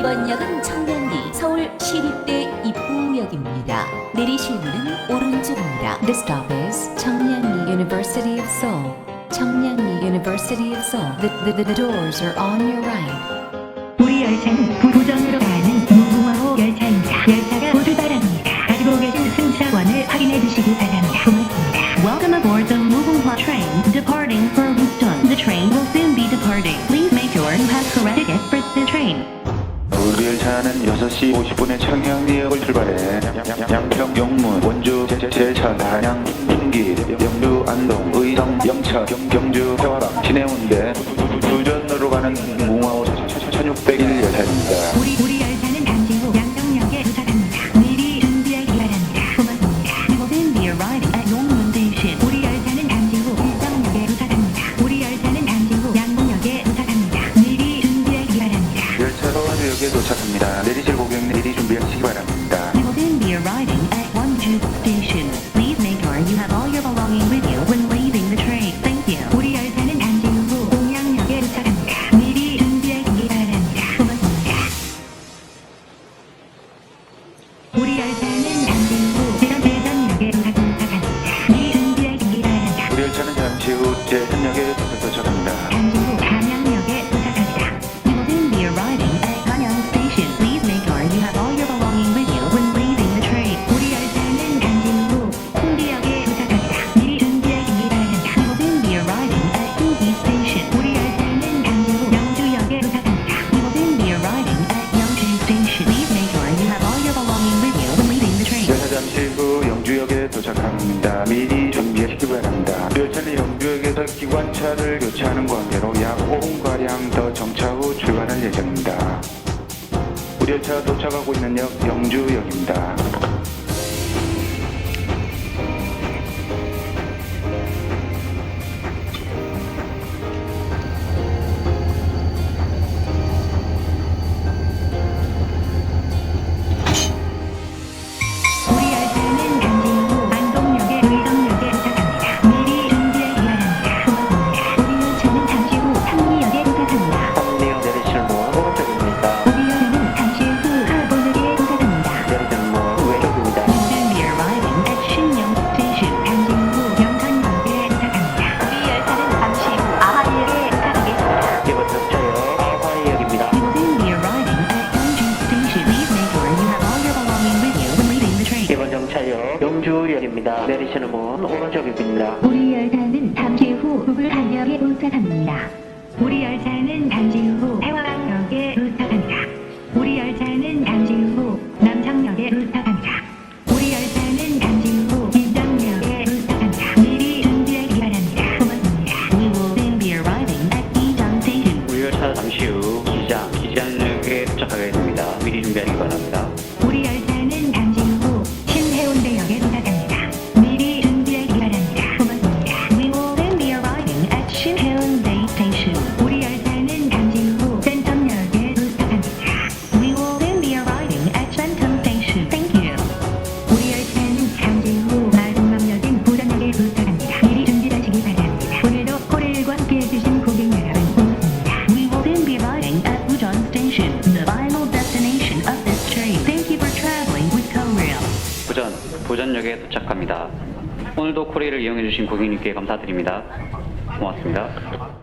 이번 역은 청량리 서울 시립대 입구역입니다. 내리실 문은 오른쪽입니다. This stop is 청량리 University of Seoul. 청량리 University of Seoul. The, the, the doors are on your right. 우리 열차는 부- 부전으로 가는 무궁화호 열차입니다. 열차가 곧 출발합니다. 가지고 계신 승차권을 확인해 주시기 바랍니다. 고맙습니다. Welcome aboard the Mugunghwa train departing for Busan. The train will soon be departing. Please make sure you have correct for the train. 우리 열차는 6시 50분에 청량리역을 출발해 양평, 용문, 원주, 제천, 단양, 인기, 영주, 안동, 의성, 영천, 경, 신해운대 부- 부- 부전으로 가는 무궁화호 1601 열차입니다. 도착합니다. 내리실 고객님 미리 준비하 미리 준비하시기 바랍니다. 열차는 영주역에서 기관차를 교체하는 관계로 약 5분가량 더 정차 후 출발할 예정입니다. 우리 열차가 도착하고 있는 역 영주역입니다. 영주역입니다. 내리시는 문 오른쪽입니다. 우리 열차는 잠시 후 부불한역에 도착합니다. 우리 열차는 잠시 후 태화강역에 도착합니다. 우리 열차는 잠시 후 남창역에 도착합니다. 우리 열차는 잠시 후 인장역에 도착합니다. 미리 준비하기 바랍니다. 고맙습니다. We will then be arriving at Ijang Station. 우리 열차 잠시 후 부전역에 도착합니다. 오늘도 코레일을 이용해주신 고객님께 감사드립니다. 고맙습니다.